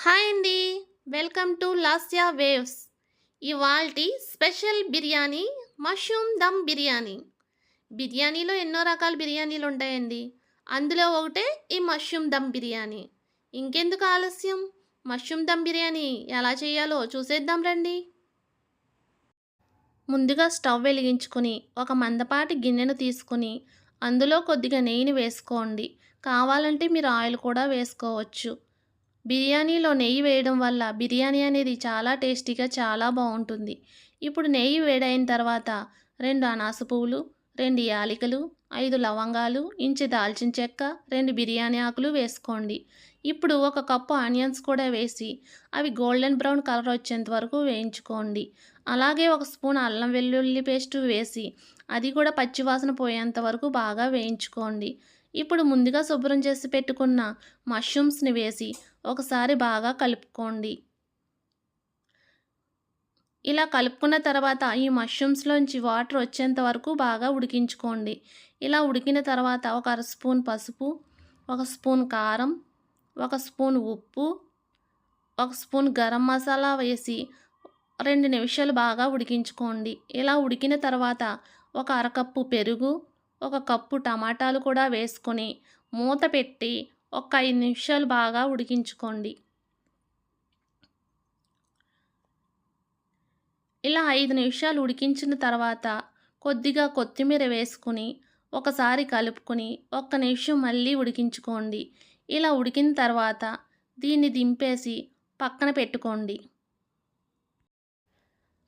Hi అండి. Welcome to Lasya waves. ఇవాల్టి special biryani mushroom dum biryani. బిర్యానీలో ఎన్నో రకాల బిర్యానీలు ఉంటాయండి. అందులో ఒకటే ఈ మష్రూమ్ దమ్ బిర్యానీ. ఇంకెందుకు ఆలస్యం? మష్రూమ్ దమ్ బిర్యానీ ఎలా చేయాలో చూసేద్దాం రండి. ముందుగా స్టవ్ వెలిగించుకుని ఒక మందపాటి గిన్నెను తీసుకుని అందులో కొద్దిగా నెయ్యిని వేసుకోండి. కావాలంటే మీరు ఆయిల్ కూడా వేసుకోవచ్చు. బిర్యానీలో నెయ్యి వేయడం వల్ల బిర్యానీ అనేది చాలా టేస్టీగా చాలా బాగుంటుంది. ఇప్పుడు నెయ్యి వేడైన తర్వాత రెండు అనాస పువ్వులు రెండు యాలికలు ఐదు లవంగాలు ఇంచు దాల్చిన చెక్క రెండు బిర్యానీ ఆకులు వేసుకోండి. ఇప్పుడు ఒక కప్పు ఆనియన్స్ కూడా వేసి అవి గోల్డెన్ బ్రౌన్ కలర్ వచ్చేంత వరకు వేయించుకోండి. అలాగే ఒక స్పూన్ అల్లం వెల్లుల్లి పేస్ట్ వేసి అది కూడా పచ్చివాసన పోయేంత వరకు బాగా వేయించుకోండి. ఇప్పుడు ముందుగా శుభ్రం చేసి పెట్టుకున్న మష్రూమ్స్ని వేసి ఒకసారి బాగా కలుపుకోండి. ఇలా కలుపుకున్న తర్వాత ఈ మష్రూమ్స్లోంచి వాటర్ వచ్చేంత వరకు బాగా ఉడికించుకోండి. ఇలా ఉడికిన తర్వాత ఒక అర స్పూన్ పసుపు ఒక స్పూన్ కారం ఒక స్పూన్ ఉప్పు ఒక స్పూన్ గరం మసాలా వేసి రెండు నిమిషాలు బాగా ఉడికించుకోండి. ఇలా ఉడికిన తర్వాత ఒక అరకప్పు పెరుగు ఒక కప్పు టమాటాలు కూడా వేసుకొని మూత పెట్టి ఒక ఐదు నిమిషాలు బాగా ఉడికించుకోండి. ఇలా ఐదు నిమిషాలు ఉడికించిన తర్వాత కొద్దిగా కొత్తిమీర వేసుకుని ఒకసారి కలుపుకొని ఒక్క నిమిషం మళ్ళీ ఉడికించుకోండి. ఇలా ఉడికిన తర్వాత దీన్ని దింపేసి పక్కన పెట్టుకోండి.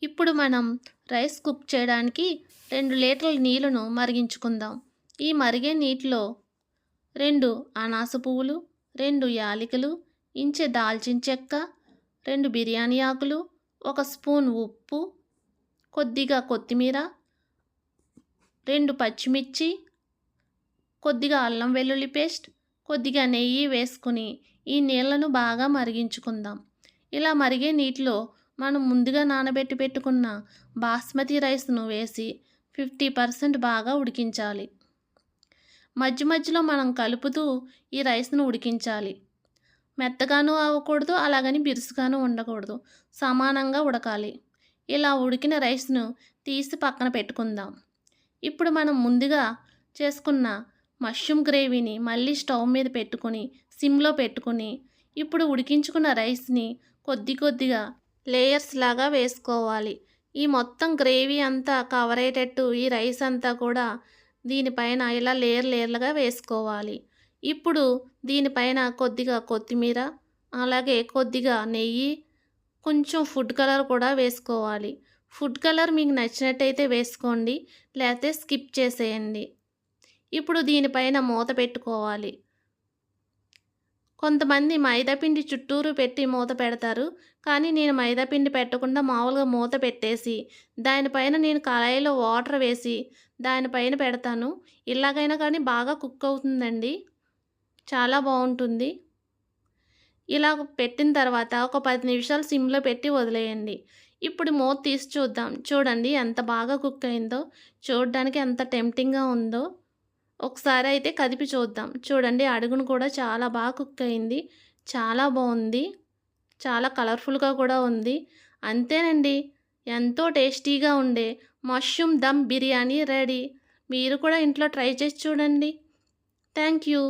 ఇప్పుడు మనం రైస్ కుక్ చేయడానికి రెండు లీటర్ల నీళ్ళను మరిగించుకుందాం. ఈ మరిగే నీటిలో రెండు అనాస పువ్వులు రెండు యాలికలు ఇంచె దాల్చిన చెక్క రెండు బిర్యానీ ఆకులు ఒక స్పూన్ ఉప్పు కొద్దిగా కొత్తిమీర రెండు పచ్చిమిర్చి కొద్దిగా అల్లం వెల్లుల్లి పేస్ట్ కొద్దిగా నెయ్యి వేసుకుని ఈ నీళ్ళను బాగా మరిగించుకుందాం. ఇలా మరిగే నీటిలో మనం ముందుగా నానబెట్టి పెట్టుకున్న బాస్మతి రైస్ను వేసి ఫిఫ్టీ పర్సెంట్ బాగా ఉడికించాలి. మధ్య మధ్యలో మనం కలుపుతూ ఈ రైస్ను ఉడికించాలి. మెత్తగాను అవ్వకూడదు అలాగని బిరుసుగాను ఉండకూడదు. సమానంగా ఉడకాలి. ఇలా ఉడికిన రైస్ను తీసి పక్కన పెట్టుకుందాం. ఇప్పుడు మనం ముందుగా చేసుకున్న మష్రూమ్ గ్రేవీని మళ్ళీ స్టవ్ మీద పెట్టుకొని సిమ్లో పెట్టుకుని ఇప్పుడు ఉడికించుకున్న రైస్ని కొద్ది కొద్దిగా లేయర్స్ లాగా వేసుకోవాలి. ఈ మొత్తం గ్రేవీ అంతా కవర్ అయ్యేటట్టు ఈ రైస్ అంతా కూడా దీనిపైన ఇలా లేయర్ లేయర్లుగా వేసుకోవాలి. ఇప్పుడు దీనిపైన కొద్దిగా కొత్తిమీర అలాగే కొద్దిగా నెయ్యి కొంచెం ఫుడ్ కలర్ కూడా వేసుకోవాలి. ఫుడ్ కలర్ మీకు నచ్చినట్టయితే వేసుకోండి లేకపోతే స్కిప్ చేసేయండి. ఇప్పుడు దీనిపైన మూత పెట్టుకోవాలి. కొంతమంది మైదాపిండి చుట్టూరు పెట్టి మూత పెడతారు కానీ నేను మైదాపిండి పెట్టకుండా మామూలుగా మూత పెట్టేసి దానిపైన నేను కళాయిలో వాటర్ వేసి దానిపైన పెడతాను. ఇలాగైనా కానీ బాగా కుక్ అవుతుందండి. చాలా బాగుంటుంది. ఇలా పెట్టిన తర్వాత ఒక పది నిమిషాలు సిమ్లో పెట్టి వదిలేయండి. ఇప్పుడు మూత తీసి చూద్దాం. చూడండి ఎంత బాగా కుక్ అయిందో. చూడడానికి ఎంత టెంప్టింగ్గా ఉందో. ఒకసారి అయితే కదిపి చూద్దాం. చూడండి అడుగును కూడా చాలా బాగా కుక్ అయింది. చాలా బాగుంది. చాలా కలర్ఫుల్గా కూడా ఉంది. అంతేనండి. ఎంతో టేస్టీగా ఉండే మష్రూమ్ దమ్ బిర్యానీ రెడీ. మీరు కూడా ఇంట్లో ట్రై చేసి చూడండి. Thank you